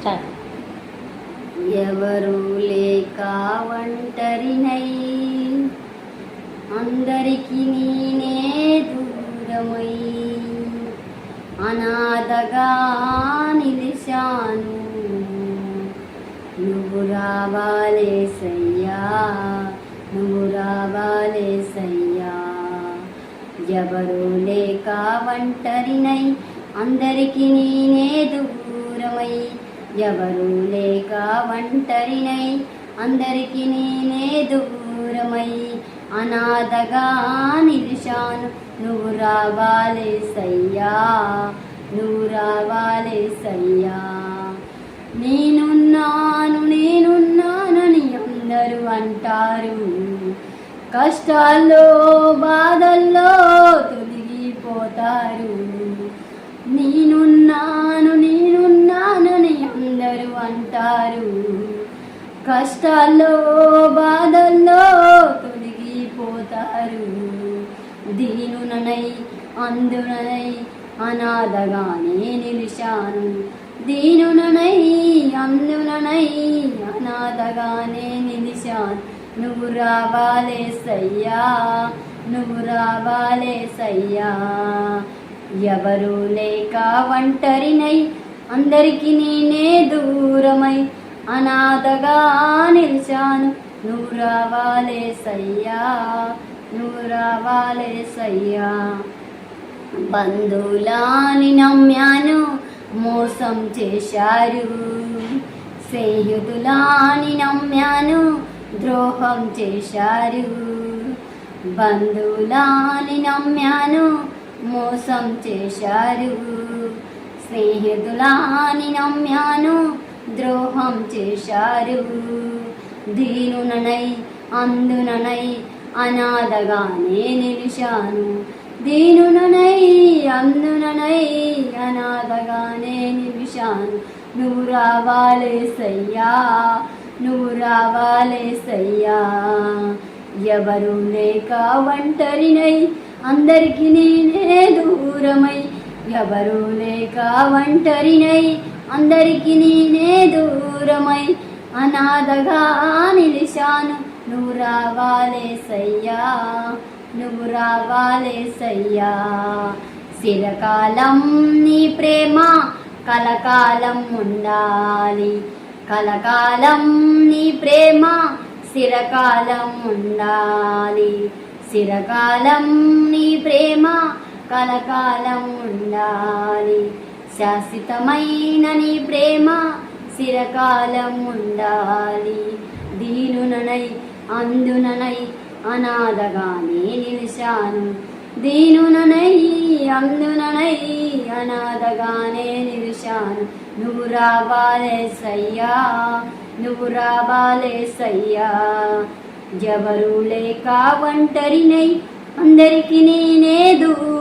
Start ఎవరు లేక ఒంటరినై అందరికి నేనే దూరమై అనాథగా నిలిశాను నువ్వు రావాలే సయ్యా నువ్వు రావాలే సయ్యా. ఎవరు లేక ఒంటరినై అందరికి నేనే దూరమై ఎవరు లేక ఒంటరినై అందరికి నేనే దూరమై అనాథగా నిలిచాను. నువ్వు రావాలే సయ్యా నువ్వు రావాలే సయ్యా. నేనున్నాను నేనున్నానని అందరూ అంటారు. కష్టాల్లో బాధల్లో తొలగిపోతారు. నేను అంటారు. కష్టాల్లో బాధల్లో తొలగిపోతారు. దీనుననై అందుననై అనాథగానే నిలిచాను. దీనుననై అందుననై అనాథగానే నిలిచాను. నువ్వు రావాలే సయ్యా నువ్వు రావాలే సయ్యా. ఎవరు లేక ఒంటరినై అందరికి నేనే దూరమై అనాథగా నిలిచాను. నువ్వు రావాలే సయ్యా నువ్వు రావాలే సయ్యా. బంధువులాని నమ్మాను మోసం చేశారు. స్నేహితులాని నమ్మాను ద్రోహం చేశారు. బంధువులాని నమ్మాను మోసం చేశారు. స్నేహితులాని నమ్మాను ద్రోహం చేశారు. దీనుననై అందుననై అనాథగానే నిలిచాను. దీనుననై అందుననై అనాథగానే నిలిచాను. నువ్వు రావాలే సయ్యా నువ్వు రావాలే సయ్యా. ఎవరు లేక ఒంటరినై అందరికి నేనే దూరమై ఎవరు లేక ఒంటరినై అందరికి నేనే దూరమై అనాథగా నిలిచాను. నువ్వు రావాలే సయ్యా నువ్వు రావాలే సయ్యా. చిరకాలం నీ ప్రేమ కలకాలం ఉండాలి. కలకాలం నీ ప్రేమ చిరకాలం ఉండాలి. చిరకాలం నీ ప్రేమ కలకాలం ఉండాలి శాశ్వతమైన నీ ప్రేమ చిరకాలం ఉండాలి దీనుననై అందుననై అనాథగానే నిలిచాను. దీనుననై అందుననై అనాథగానే నిలిచాను. నువ్వు రావాలే సయ్యా నువ్వు రావాలే సయ్యా. ఎవరు లేక ఒంటరినై అందరికి నేనే